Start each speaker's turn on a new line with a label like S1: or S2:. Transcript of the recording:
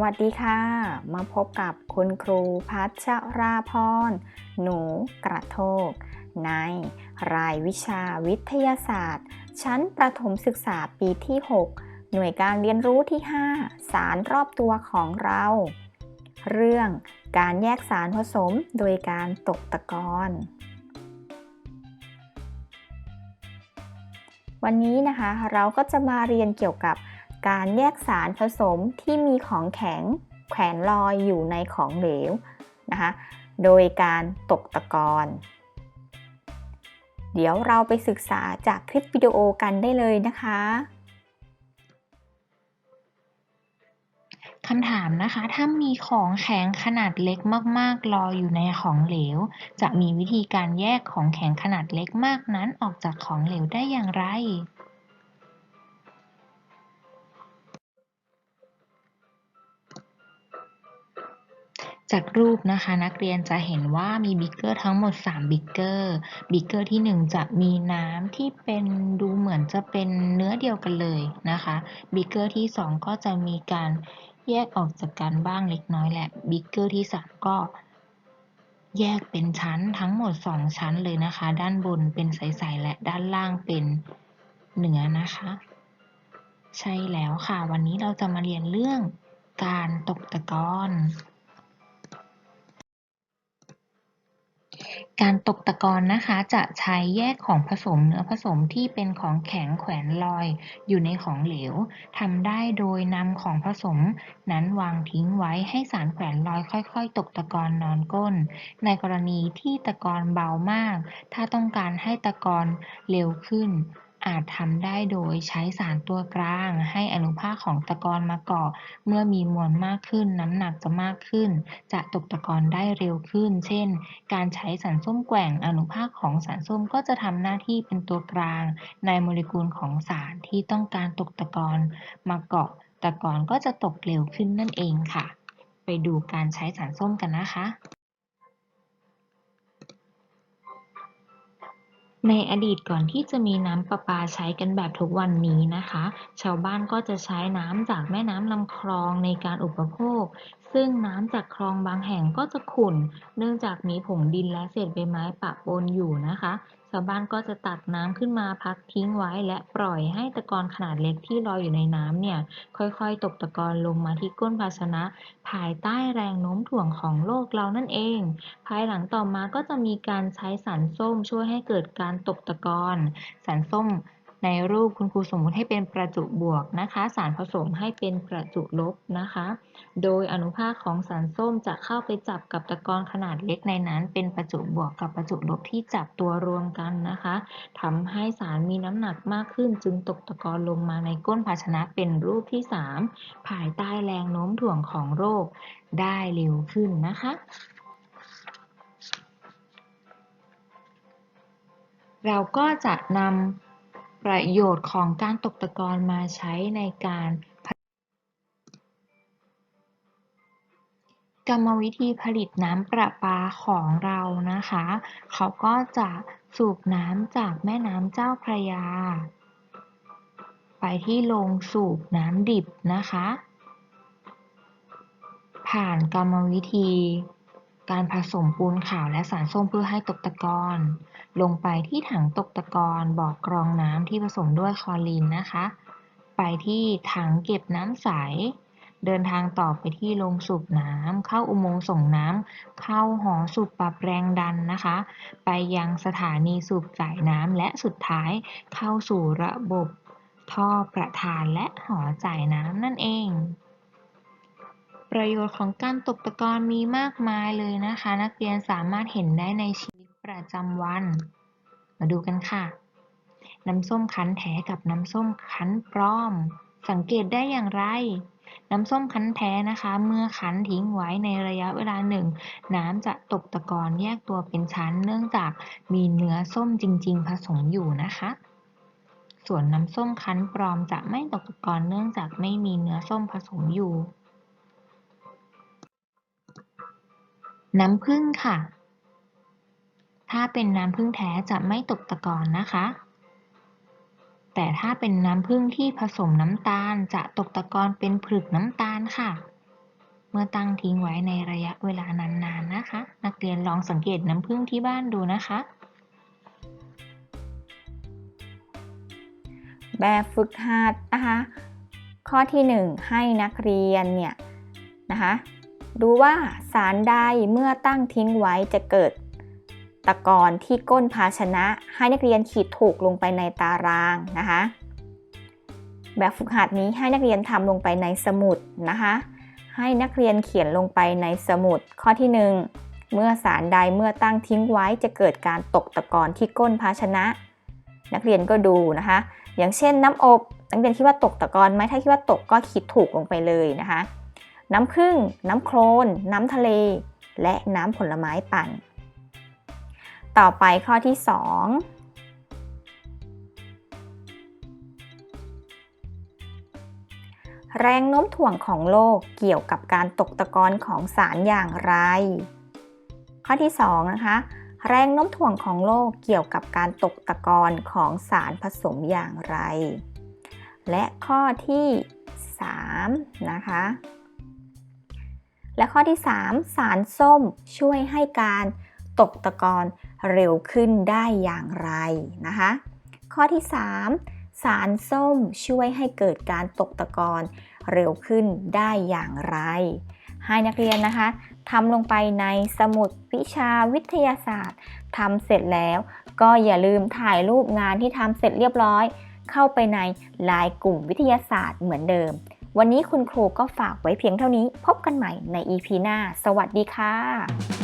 S1: วัสดีค่ะ มาพบกับคุณครูพัชราพร หนูกระโทก ในรายวิชาวิทยาศาสตร์ ชั้นประถมศึกษาปีที่ 6 หน่วยการเรียนรู้ที่ 5 สารรอบตัวของเรา เรื่องการแยกสารผสมโดยการตกตะกอนวันนี้นะคะเราก็จะมาเรียนเกี่ยวกับ การแยกสารผสมที่มีของแข็งแขวนลอยอยู่ในของเหลวนะคะโดยการตกตะกอนเดี๋ยวเราไปศึกษาจากคลิปวิดีโอกันได้เลยนะคะ
S2: คำถามนะคะ ถ้ามีของแข็งขนาดเล็กมากๆ ลอยอยู่ในของเหลว จะมีวิธีการแยกของแข็งขนาดเล็กมากนั้นออกจากของเหลวได้อย่างไร จากรูปนะคะนักเรียนจะเห็นว่ามีบิ๊กเกอร์ทั้งหมด 3 บิ๊กเกอร์ บิ๊กเกอร์ที่ 1 จะมีน้ำที่เป็นดูเหมือนจะเป็นเนื้อเดียวกันเลยนะคะ บิ๊กเกอร์ที่ 2 ก็จะมีการแยกออกจากกันบ้างเล็กน้อยแหละ บิ๊กเกอร์ที่ 3 ก็แยกเป็นชั้นทั้งหมด 2 ชั้นเลยนะคะ ด้านบนเป็นใสๆและด้านล่างเป็นเนื้อนะคะ ใช่แล้วค่ะ วันนี้เราจะมาเรียนเรื่องการตกตะกอน การตกตะกอนนะคะจะใช้แยกของผสมเนื้อผสมที่เป็นของแข็งแขวนลอยอยู่ในของเหลวทำได้โดยนำของผสม นั้นวางทิ้งไว้ให้สารแขวนลอยค่อย ๆ ตกตะกอนนอนก้น ในกรณีที่ตะกอนเบามาก ถ้าต้องการให้ตะกอนเร็วขึ้น อาจทำได้โดยใช้สารตัวกลาง ให้อนุภาคของตะกอนมาเกาะ เมื่อมีมวลมากขึ้นน้ำหนักจะมากขึ้น จะตกตะกอนได้เร็วขึ้น เช่น การใช้สารส้มแกว่งอนุภาคของสารส้มก็จะทำหน้าที่เป็นตัวกลาง ในโมเลกุลของสารที่ต้องการตกตะกอนมาเกาะ ตะกอนก็จะตกเร็วขึ้นนั่นเองค่ะ ไปดูการใช้สารส้มกันนะคะ ในอดีตก่อนที่จะมีน้ำประปาใช้กันแบบทุกวันนี้นะคะ ชาวบ้านก็จะใช้น้ำจากแม่น้ำลำคลองในการอุปโภค ซึ่งน้ำจากคลองบางแห่งก็จะขุ่น เนื่องจากมีผงดินและเศษใบไม้ปะปนอยู่นะคะ ชาวบ้านก็จะตักน้ำขึ้นมาพักทิ้งไว้และปล่อยให้ตะกอนขนาดเล็กที่ลอยอยู่ในน้ำเนี่ย ค่อยๆ ตกตะกอนลงมาที่ก้นภาชนะ ภายใต้แรงโน้มถ่วงของโลกเรานั่นเอง ภายหลังต่อมาก็จะมีการใช้สารส้มช่วยให้เกิดการตกตะกอนสารส้ม ในรูปคุณครูสมมุติให้เป็นประจุบวกนะคะ สารผสมให้เป็นประจุลบนะคะ โดยอนุภาคของสารส้มจะเข้าไปจับกับตะกอนขนาดเล็กในนั้น เป็นประจุบวกกับประจุลบที่จับตัวรวมกันนะคะทำให้สารมีน้ำหนักมากขึ้น จึงตกตะกอนลงมาในก้นภาชนะเป็นรูปที่ 3 ภายใต้แรงโน้มถ่วงของโลกได้เร็วขึ้นนะคะเราก็จะนำ ประโยชน์ของการตกตะกอนมาใช้ในการกรรมวิธีผลิตน้ำประปาของเรานะคะ เขาก็จะสูบน้ำจากแม่น้ำเจ้าพระยา ไปที่โรงสูบน้ำดิบนะคะ ผ่านกรรมวิธี การผสมปูนขาวและสารส้มเพื่อให้ตกตะกอนลงไปที่ถังตกตะกอนบ่อกรองน้ำที่ผสมด้วยคลอรีนนะคะ ไปที่ถังเก็บน้ำใส เดินทางต่อไปที่โรงสูบน้ำเข้าอุโมงค์ส่งน้ำเข้าหอสูบปรับแรงดันนะคะ ไปยังสถานีสูบจ่ายน้ำและสุดท้ายเข้าสู่ระบบท่อประทานและหอจ่ายน้ำนั่นเอง ประโยชน์ของการตกตะกอนมีมากมายเลยนะคะ นักเรียนสามารถเห็นได้ในชีวิตประจำวัน มาดูกันค่ะ น้ำส้มคั้นแท้กับน้ำส้มคั้นปลอม สังเกตได้อย่างไร น้ำส้มคั้นแท้นะคะ เมื่อคั้นทิ้งไว้ในระยะเวลาหนึ่ง น้ำจะตกตะกอนแยกตัวเป็นชั้น เนื่องจากมีเนื้อส้มจริง ๆ ผสมอยู่นะคะส่วนน้ำส้มคั้นปลอมจะไม่ตกตะกอนเนื่องจากไม่มีเนื้อส้มผสมอยู่ น้ำผึ้งค่ะ ถ้าเป็นน้ำผึ้งแท้จะไม่ตกตะกอนนะคะ แต่ถ้าเป็นน้ำผึ้งที่ผสมน้ำตาลจะตกตะกอนเป็นผลึกน้ำตาลค่ะ เมื่อตั้งทิ้งไว้ในระยะเวลานานๆนะคะ นักเรียนลองสังเกตน้ำผึ้งที่บ้านดูนะคะ
S1: แบบฝึกหัดนะคะ ข้อที่ 1 ให้นักเรียนเนี่ยนะคะ ดูว่าสารใดเมื่อตั้งทิ้งไว้จะเกิดตะกอนที่ก้นภาชนะ ให้นักเรียนขีดถูกลงไปในตารางนะคะ แบบฝึกหัดนี้ให้นักเรียนทำลงไปในสมุดนะคะ ให้นักเรียนเขียนลงไปในสมุดข้อที่ 1 เมื่อสารใดเมื่อตั้งทิ้งไว้จะเกิดการตกตะกอนที่ก้นภาชนะ นักเรียนก็ดูนะคะ อย่างเช่นน้ำอบนักเรียนคิดว่าตกตะกอนไหมถ้าคิดว่าตกก็คิดถูกลงไปเลยนะคะ น้ำผึ้ง น้ำโคลน น้ำทะเล และน้ำผลไม้ปั่น ต่อไปข้อที่ 2แรงโน้มถ่วงของโลกเกี่ยวกับการตกตะกอนของสารอย่างไร ข้อที่2นะคะ แรงโน้มถ่วงของโลกเกี่ยวกับการตกตะกอนของสารผสมอย่างไร และข้อที่ 3 นะคะ และข้อที่ 3 สารส้มช่วยให้การตกตะกอนเร็วขึ้นได้อย่างไรนะคะ ข้อที่ 3 สารส้มช่วยให้เกิดการตกตะกอนเร็วขึ้นได้อย่างไร ให้นักเรียนนะคะทำลงไปในสมุดวิชาวิทยาศาสตร์ทำเสร็จแล้ว ก็อย่าลืมถ่ายรูปงานที่ทำเสร็จเรียบร้อย เข้าไปในไลน์กลุ่มวิทยาศาสตร์เหมือนเดิม วันนี้คุณครูก็ฝากไว้เพียงเท่านี้ พบกันใหม่ใน EP หน้า สวัสดีค่ะ